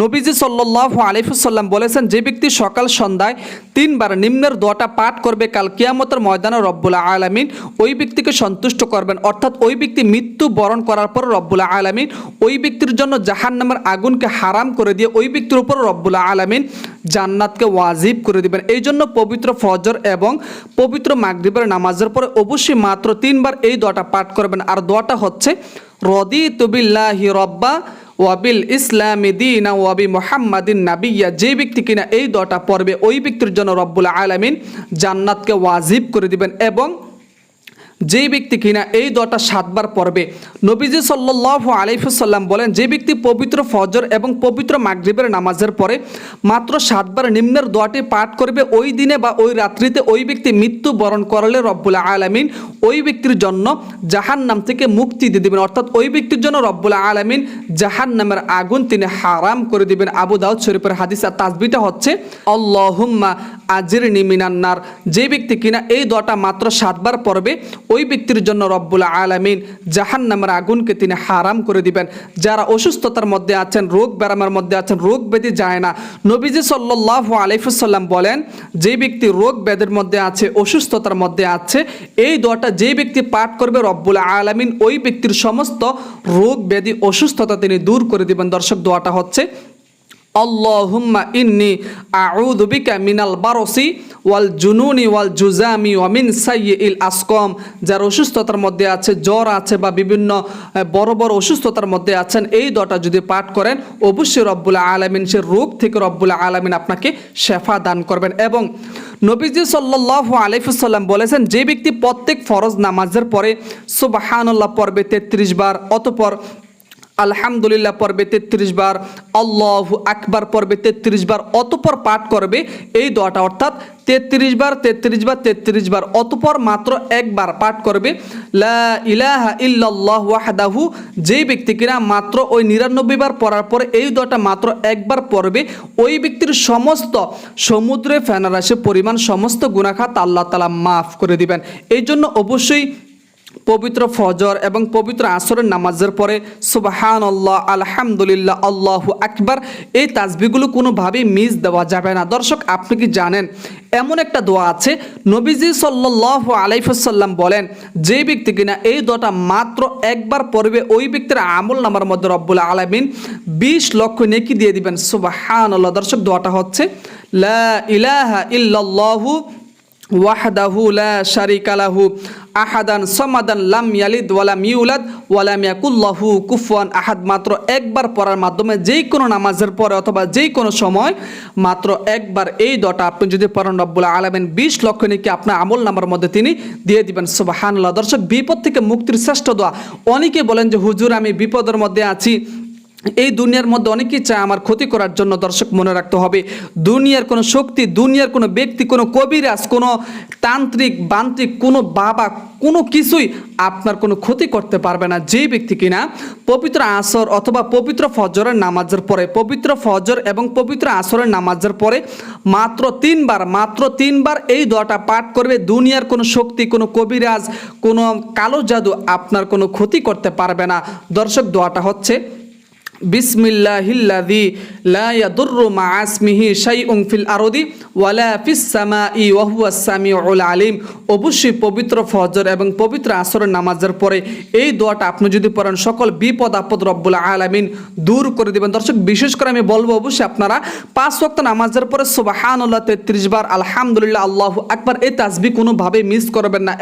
নবীজি সাল্লাহ আলিফুসাল্লাম বলেছেন, যে ব্যক্তি সকাল সন্ধ্যায় তিনবার নিম্নের দোয়াটা পাঠ করবে কাল কিয়ামতের ময়দানে রব্বুল আলামিন, ওই ব্যক্তিকে সন্তুষ্ট করবেন। অর্থাৎ ওই ব্যক্তি মৃত্যু বরণ করার পর রব্বুল আলামিন ওই ব্যক্তির জন্য জাহান নামের আগুনকে হারাম করে দিয়ে ওই ব্যক্তির উপর রব্বুল আলামিন জান্নাতকে ওয়াজিব করে দিবেন। এই জন্য পবিত্র ফজর এবং পবিত্র মাগরিবের নামাজের পরে অবশ্যই মাত্র তিনবার এই দোয়াটা পাঠ করবেন। আর দোয়াটা হচ্ছে রদি তুবিল্লাহি রব্বা ওয়াবিল ইসলামী দিন ওয়াবি মোহাম্মদিন নাবিয়া যে ব্যক্তি কিনা এই দটা পড়বে, ওই ব্যক্তির জন্য রব্বুল আলমিন জান্নাতকে ওয়াজিব করে দিবেন এবং যেই ব্যক্তি কিনা এই দটা সাতবার পড়বে, নবীজি সাল্লাহ আলিফুসাল্লাম বলেন, যে ব্যক্তি পবিত্র ফজর এবং পবিত্র মাগরিবের নামাজের পরে মাত্র সাতবার নিম্নের দোয়াটি পাঠ করবে, ওই দিনে বা ওই রাত্রিতে ওই ব্যক্তি মৃত্যু বরণ করলে রব্বুল আলামিন ওই ব্যক্তির জন্য জাহান নাম থেকে মুক্তি দিয়ে দেবেন। অর্থাৎ ওই ব্যক্তির জন্য রব্বুল আলামিন জাহান নামের আগুন তিনি হারাম করে দিবেন। আবু দাউদ শরীফের হাদিস আর তাসবিটা হচ্ছে, আল্লাহুম্মা আজির নিমিনান্নার যে ব্যক্তি কিনা এই দটা মাত্র সাতবার পড়বে ওই ব্যক্তির জন্য রব্বুল আলামিন জাহান নামের আগুনকে তিনি হারাম করে দিবেন। যারা অসুস্থতার মধ্যে আছেন, রোগ ব্যারামের মধ্যে আছেন, রোগ ব্যাধি যায় না। নবীজি সাল্লাহ আলিফুসাল্লাম বলেন, যে ব্যক্তি রোগ ব্যাধির মধ্যে আছে, অসুস্থতার মধ্যে আছে, এই দোয়াটা যে ব্যক্তি পাঠ করবে রব্বুল আলামিন, ওই ব্যক্তির সমস্ত রোগ ব্যাধি, অসুস্থতা তিনি দূর করে দিবেন। দর্শক, দোয়াটা হচ্ছে আল্লাহুম্মা ইন্নি আউযু বিকা মিনাল বারসি ওয়াল জুনুনি ওয়াল জুজামি ওয়া মিন সাইয়্যিল আসকাম যার অসুস্থতার মধ্যে আছে, জ্বর আছে বা বিভিন্ন বড় বড় অসুস্থতার মধ্যে আছেন, এই দটা যদি পাঠ করেন, অবশ্যই রব্বুল আলামিন সে রোগ থেকে রব্বুল আলামিন আপনাকে শেফা দান করবেন। এবং নবীজি সাল্লাল্লাহু আলাইহি সাল্লাম বলেছেন, যে ব্যক্তি প্রত্যেক ফরজ নামাজের পরে সুবহানাল্লাহ পর্বে 33 বার, অতঃপর আলহামদুলিল্লাহ পর্বে তেত্রিশ বার, আল্লাহ আকবার পর্বে তেত্রিশ বার, অতপর পাঠ করবে এই দোয়াটা, অর্থাৎ তেত্রিশ বার তেত্রিশ বার তেত্রিশ বার, অতপর মাত্র একবার পাঠ করবে। লা ওয়াহদাহু, যেই ব্যক্তি কিনা মাত্র ওই নিরানব্বই বার পড়ার পরে এই দোয়াটা মাত্র একবার পড়বে, ওই ব্যক্তির সমস্ত সমুদ্রে ফেনারাশি পরিমাণ সমস্ত গুণাখাত আল্লাহ তালা মাফ করে দিবেন। এই জন্য অবশ্যই পবিত্র ফজর এবং পবিত্র আসরের নামাজের পরে সুবাহান আল্লাহ আলহামদুলিল্লাহ, আল্লাহু আকবার, এই তাজবিগুলো কোনোভাবেই মিস দেওয়া যাবে না। দর্শক, আপনি কি জানেন, এমন একটা দোয়া আছে, নবীজি সাল্লাহ আলাইফুসাল্লাম বলেন, যে ব্যক্তি কিনা এই দোয়াটা মাত্র একবার পড়বে, ওই ব্যক্তির আমল নামার মধ্যে রব্বুল আলমিন বিশ লক্ষ নেকি দিয়ে দিবেন। সুবাহান আল্লাহ দর্শক, দোয়াটা হচ্ছে, লা ইলাহা ইল্লাল্লাহু ওয়াহদাহু লা শারিকা লাহু আহাদান সমাদান লাম ইয়ালিদ ওয়ালাম ইউলাদ ওয়ালাম ইয়াকুল্লাহু কুফুয়ান আহাদ। মাত্র একবার পড়ার মাধ্যমে যেই কোনো নামাজের পরে অথবা যেই কোনো সময় মাত্র একবার এই দটা আপনি যদি পড়েন রব্বুল আলামিন, বিশ লক্ষ নাকি আপনার আমল নামার মধ্যে তিনি দিয়ে দিবেন। সুবাহানুল্লাহ। দর্শক, বিপদ থেকে মুক্তির শ্রেষ্ঠ দোয়া। অনেকে বলেন যে, হুজুর, আমি বিপদের মধ্যে আছি। এই দুনিয়ার মধ্যে অনেকেই চায় আমার ক্ষতি করার জন্য দর্শক মনে রাখতে হবে। দুনিয়ার কোনো শক্তি, দুনিয়ার কোনো ব্যক্তি, কোনো কবিরাজ, কোনো তান্ত্রিক, বান্ত্রিক, কোনো বাবা, কোনো কিছুই আপনার কোনো ক্ষতি করতে পারবে না যে ব্যক্তি কিনা। পবিত্র আসর অথবা পবিত্র ফজরের নামাজের পরে, পবিত্র ফজর এবং পবিত্র আসরের নামাজের পরে মাত্র তিনবার মাত্র তিনবার এই দোয়াটা পাঠ করবে। দুনিয়ার কোনো শক্তি, কোনো কবিরাজ, কোনো কালো জাদু আপনার কোনো ক্ষতি করতে পারবে না। দর্শক, দোয়াটা হচ্ছে বিসমিল্লাহিল্লাযী লা ইয়াদুররু মা আসমিহি শাইউন ফিল আরদি ওয়ালা ফিস সামাই ওয়া হুয়াস সামিউল আলিম। অবশ্যই পবিত্র ফজর এবং পবিত্র আসরের নামাজের পরে এই দোয়াটা আপনি যদি পড়েন, সকল বিপদ আপদ রব্বুল আলামিন দূর করে দিবেন। দর্শক, বিশেষ করে আমি বলব অবশ্যই আপনারা পাঁচ ওয়াক্ত নামাজের পরে সুবহানাল্লাহ 33 বার আলহামদুলিল্লাহ আল্লাহ আকবার, এই তাসবিহ কোনোভাবে মিস করবেন না।